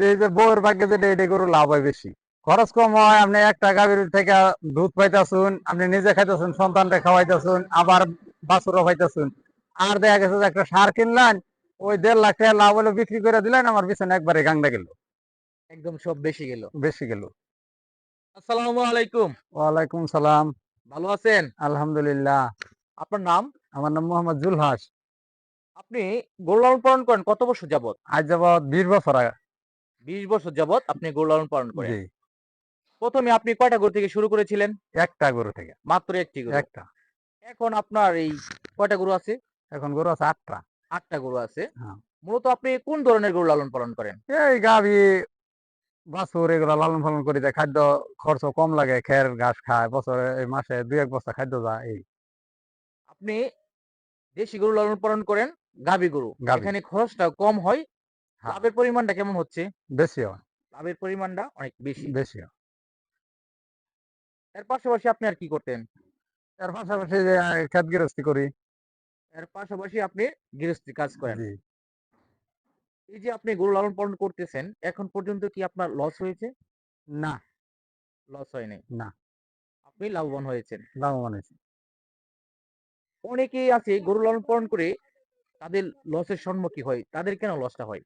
এই বউয়ের ভাগ্যে যেটা এটা গরু লাভ হয় বেশি। খরচ কম হয় আপনি একটা গাভীর থেকে দুধ পাইতেছুন আপনি নিজে খাইতেছুন সন্তানটা খাওয়াইতেছুন আবার বাছুরও পাইতেছুন। আর দেখা গেছে যে একটা সার কিনলেন ওই দেড় লাখ টাকা লাভ হলে বিক্রি করে দিলেন আমার পিছনে একবারে গাংডা গেল। একদম সব বেশি গেল। বেশি গেল। আসসালামু আলাইকুম। ওয়ালাইকুম সালাম। ভালো আছেন? আলহামদুলিল্লাহ। আপনার নাম? আমার নাম মোহাম্মদ জুলহাস। আপনি গরু লালন পালন করেন কত বছর যাবত আজ যাবৎ বিশ বছর আগে। বিশ বছর যাবত আপনি গরু লালন পালন করেন। জি। প্রথমে আপনি কয়টা গরু থেকে শুরু করেছিলেন? একটা গরু থেকে। মাত্র একটি গরু। একটা। এখন আপনার এই কয়টা গরু আছে? এখন গরু আছে আটটা। আটটা গরু আছে। হ্যাঁ। মূলত আপনি কোন ধরনের গরু লালন পালন করেন? এই গাভি বাছুর এগুলো লালন পালন করি যায়। খাদ্য খরচ কম লাগে খের ঘাস খায় বছরে এই মাসে দুই এক বস্তা খাদ্য যায় এই। আপনি দেশি গরু লালন পালন করেন গাবি গরু। গাভী। এখানে খরচটা কম হ্যাঁ। লাভের পরিমাণটা কেমন হচ্ছে? বেশি হয় লাভের পরিমাণটা অনেক বেশি। বেশি হয় এর পাশাপাশি আপনি আর কি করতেন? এর পাশাপাশি যে খেত গৃহস্থী করি। এর পাশাপাশি আপনি গৃহস্থী কাজ করেন। এই যে আপনি গরু লালন পালন করতেছেন এখন পর্যন্ত কি আপনার লস হয়েছে? না। লস হয়নি। না। আপনি লাভবান হয়েছেন। লাভবান হয়েছি। অনেকেই আছে গরু লালন পালন করে তাদের লসের সম্মুখীন হয়। তাদের কেন লসটা হয়?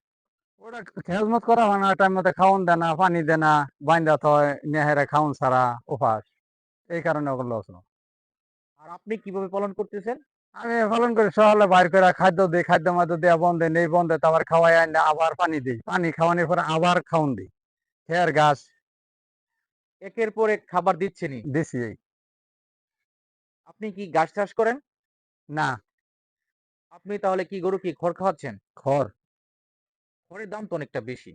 ওটা খেজমত করা হয় না টাইম মতো খাওয়ান দেয় না পানি দেয় না বাইন্দা থয় নেহেরা খাওন ছাড়া উপাস এই কারণে ওগুলো লস আর আপনি কীভাবে পালন করতেছেন? আমি পালন করি সকালে বাইর করে খাদ্য দিই খাদ্য মাদ্য দেওয়া বন্ধে নেই বন্ধে তারপর খাওয়াই আনি আবার পানি দিই। পানি খাওয়ানোর পরে আবার খাওন দিই। খেয়ার গাছ। একের পর এক খাবার দিচ্ছেনই দিছি আপনি কি গাছ চাষ করেন? না। আপনি তাহলে কি গরু কি খড় খাওয়াচ্ছেন? খড়। খড়ের দাম তো অনেকটা বেশি।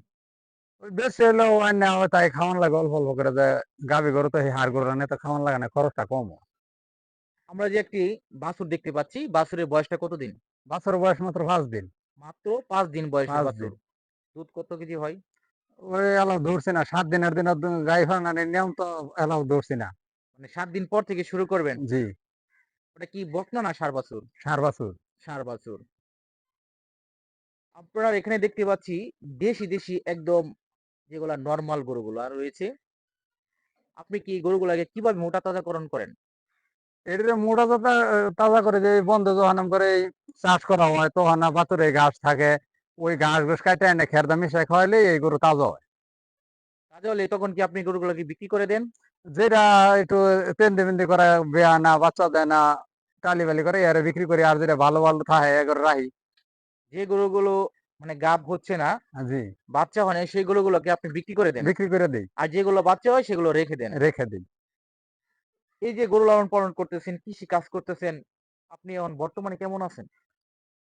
ওই বেশি অন্য হয় তাই খাওয়ান লাগে অল্প অল্প করে যে গাভি গরু তো হাড় গরু রানে তো খাওয়ান লাগে না খরচটা কম। আমরা যে একটি বাছুর দেখতে পাচ্ছি বাছুরের বয়সটা কতদিন? বাছর বয়স মাত্র পাঁচ দিন। মাত্র পাঁচ দিন বাছুর। দুধ কত কেজি হয়? ওই এলাও ধরছি না সাত দিনের দিন গাই ফানানোর নিয়ম তো এলাও ধরছি না। মানে সাত দিন পর থেকে শুরু করবেন? জি। ওটা কি বকনা না সার বাছুর? সার বাছুর। ষাঁড় বাছুর। আপনার এখানে দেখতে পাচ্ছি দেশি দেশি একদম যেগুলা নর্মাল গরুগুলা রয়েছে। আপনি কি গরুগুলাকে কীভাবে মোটা তাজাকরণ করেন? এটা মোটা তাজা তাজা করে যে বন্ধ যখন করে চাষ করা হয় তখন বাতুরে ঘাস থাকে। ওই ঘাস ঘাস কাটে এনে খেরদা মিশাই খাওয়াইলে এই গরু তাজা হয়। তাজা হলে তখন কি আপনি গরুগুলাকে বিক্রি করে দেন? যেটা একটু পেন্দি পেন্দি করে বেয়া না বাচ্চা দেয় না টালি বালি করে এর বিক্রি করি আর যেটা ভালো ভালো থাকে এগুলো রাহি যে গরুগুলো মানে গাব হচ্ছে না জি। বাচ্চা হয় না সেই গরুগুলোকে আপনি বিক্রি করে দেন। বিক্রি করে দিই। আর যেগুলো বাচ্চা হয় সেগুলো রেখে দেন। রেখে দিই। এই যে গরু লালন পালন করতেছেন কৃষি কাজ করতেছেন আপনি এখন বর্তমানে কেমন আছেন?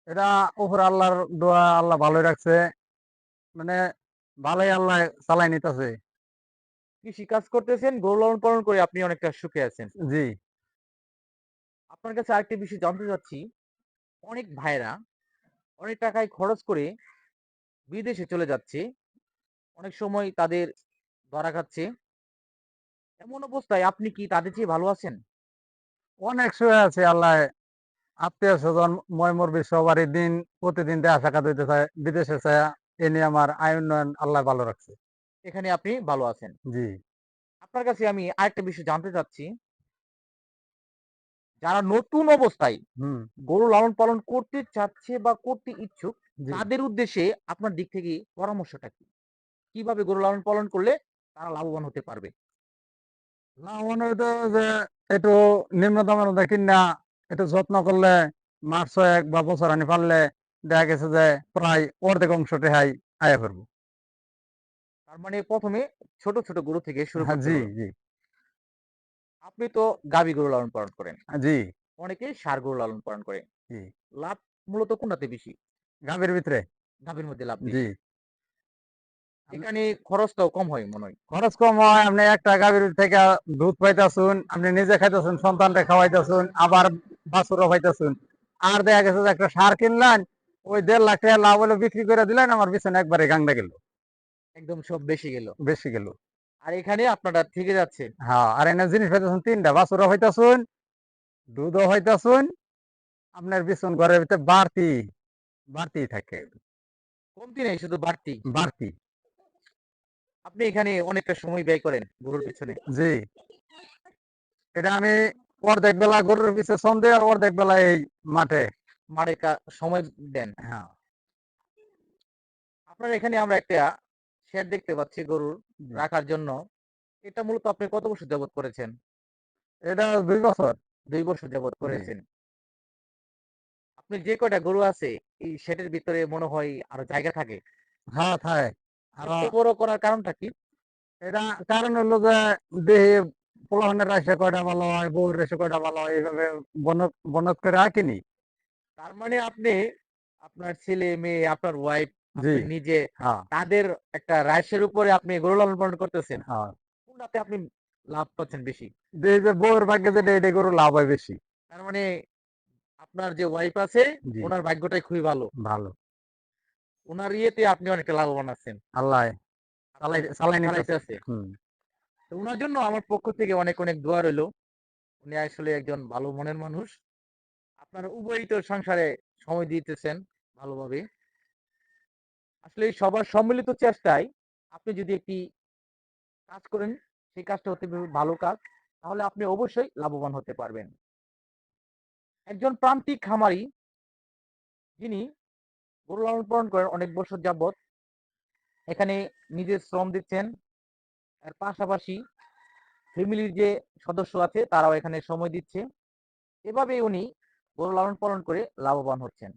এটা উপর আল্লাহর দোয়া আল্লাহ ভালোই রাখছে। মানে ভালোই আল্লাহ চালাই নিতেছে। কৃষি কাজ করতেছেন গরু লালন পালন করে আপনি অনেকটা সুখে আছেন। জি। আপনার কাছে আরেকটা বিষয় জানতে চাচ্ছি। অনেক ভাইরা অনেক টাকায় খরচ করে বিদেশে চলে যাচ্ছে। অনেক সময় তাদের ধরা খাচ্ছে। এমন অবস্থায় আপনি কি তাদের চেয়ে ভালো আছেন? অনেক সময় আছে আল্লাহ। আত্মীয় স্বজন মই মরবি সবারই দিন প্রতিদিন দেয়া সাক্ষাৎ হইতে চায় বিদেশে চায়। এ নিয়ে আমার আয় উন্নয়ন আল্লাহ ভালো রাখছে। এখানে আপনি ভালো আছেন। জি। আপনার কাছে আমি আরেকটা বিষয় জানতে চাচ্ছি। যারা নতুন অবস্থায় গরু লালন পালন করতে চাচ্ছে বা করতে ইচ্ছুক তাদের উদ্দেশ্যে আপনার দিক থেকে পরামর্শটা কি? কীভাবে গরু লালন পালন করলে তারা লাভবান হতে পারবে? না মনে যে একটু নিম্ন দামের মধ্যে কিনা একটু যত্ন করলে মাস এক বা বছর আনি পারলে দেখা গেছে যে প্রায় অর্ধেক অংশ টেহাই আয়া করব তার মানে প্রথমে ছোট ছোট গরু থেকে শুরু হ্যাঁ জি জি। আপনি তো গাভী গরু লালন পালন করেন। জি। অনেকে ষাঁড় গরু লালন পালন করে জি। লাভ মূলত কোনটাতে বেশি? গাভীর ভিতরে। গাভীর মধ্যে লাভ জি। এখানে খরচটাও কম হয় মনে হয়। খরচ কম হয় আপনি একটা গাভীর থেকে দুধ পাইতেছুন আপনি নিজে খাইতেছেন সন্তানটা খাওয়াইতেছুন আবার বাছুরও পাইতেছুন আর দেখা গেছে যে একটা সার কিনলেন ওই দেড় লাখ টাকা লাভ হলে বিক্রি করে দিলেন আমার পিছনে একবারে গাংডা গেল। একদম সব বেশি গেল। বেশি গেল। আর এখানে আপনারা থেকে যাচ্ছে হ্যাঁ আর এনে জিনিস পাইতেছুন তিনটা বাছুরও হইতাছুন দুধও হইতাছুন আপনার পিছন ঘরের ভিতরে বাড়তি বাড়তি থাকে। কমতি নেই শুধু বাড়তি। বাড়তি। আপনি এখানে অনেকটা সময় ব্যয় করেন গরুর পিছনে। জি। এটা আমি অর্ধেক বেলা গরুর পিছে সন্ধে আর অর্ধেক বেলা এই মাঠে। মাঠে সময় দেন। হ্যাঁ। আপনার এখানে আমরা একটা শেড দেখতে পাচ্ছি গরুর রাখার জন্য। এটা মূলত আপনি কত বছর যাবত করেছেন? এটা দুই বছর। দুই বছর যাবত করেছেন। আপনি যে কয়টা গরু আছে এই শেডের ভিতরে মনে হয় আরও জায়গা থাকে? হ্যাঁ থাকে। বড় করার কারণটা কি? এটা কারণ হলো যে দেহে পোলাহানের রাশে কয়টা ভালো হয় বউর রেশে কয়টা ভালো হয় এইভাবে বনত বনত করে রাখিনি। তার মানে আপনি আপনার ছেলে মেয়ে আপনার ওয়াইফ জি। নিজে তাদের একটা রাইসের উপরে আপনি গরু লালন পালন করতেছেন কোনটাতে আপনি লাভ পাচ্ছেন বেশি? বউয়ের ভাগ্যে যেটা এটা গরু লাভ হয় বেশি। তার মানে আপনার যে ওয়াইফ আছে। ওনার ভাগ্যটাই খুবই ভালো। ভালো। ওনার ইয়েতে আপনি অনেকটা লাভবান আছেন। আল্লাহ হুম। তো ওনার জন্য আমার পক্ষ থেকে অনেক অনেক দোয়া রইল। উনি আসলে একজন ভালো মনের মানুষ। আপনার উভয়ই তো সংসারে সময় দিতেছেন ভালোভাবে। আসলে সবার সম্মিলিত চেষ্টায় আপনি যদি একটি কাজ করেন, সেই কাজটা হতে ভালো কাজ, তাহলে আপনি অবশ্যই লাভবান হতে পারবেন। একজন প্রান্তিক খামারি, যিনি গরু লালন পালন করেন অনেক বছর যাবৎ, এখানে নিজের শ্রম দিচ্ছেন এর পাশাপাশি ফ্যামিলির যে সদস্য আছে, তারাও এখানে সময় দিচ্ছে। এভাবে উনি গরু লালন পালন করে লাভবান হচ্ছেন।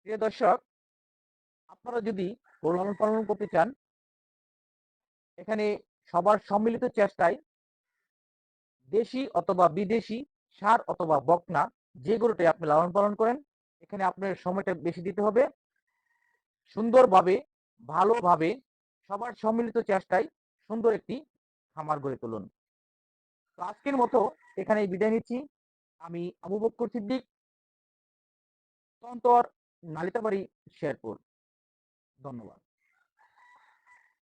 প্রিয় দর্শক আপনারা যদি লালন পালন করতে চান, এখানে সবার সম্মিলিত চেষ্টায় দেশি অথবা বিদেশি, সার অথবা বকনা, যে গরুটাই আপনি লালন পালন করেন, এখানে আপনার সময়টা বেশি দিতে হবে। সুন্দরভাবে, ভালোভাবে সবার সম্মিলিত চেষ্টায় সুন্দর একটি খামার গড়ে তুলুন। তো আজকের মতো এখানে বিদায় নিচ্ছি। আমি আবু বক্কর সিদ্দিক, তন্তর, নালিতাবাড়ি, শেরপুর। ধন্যবাদ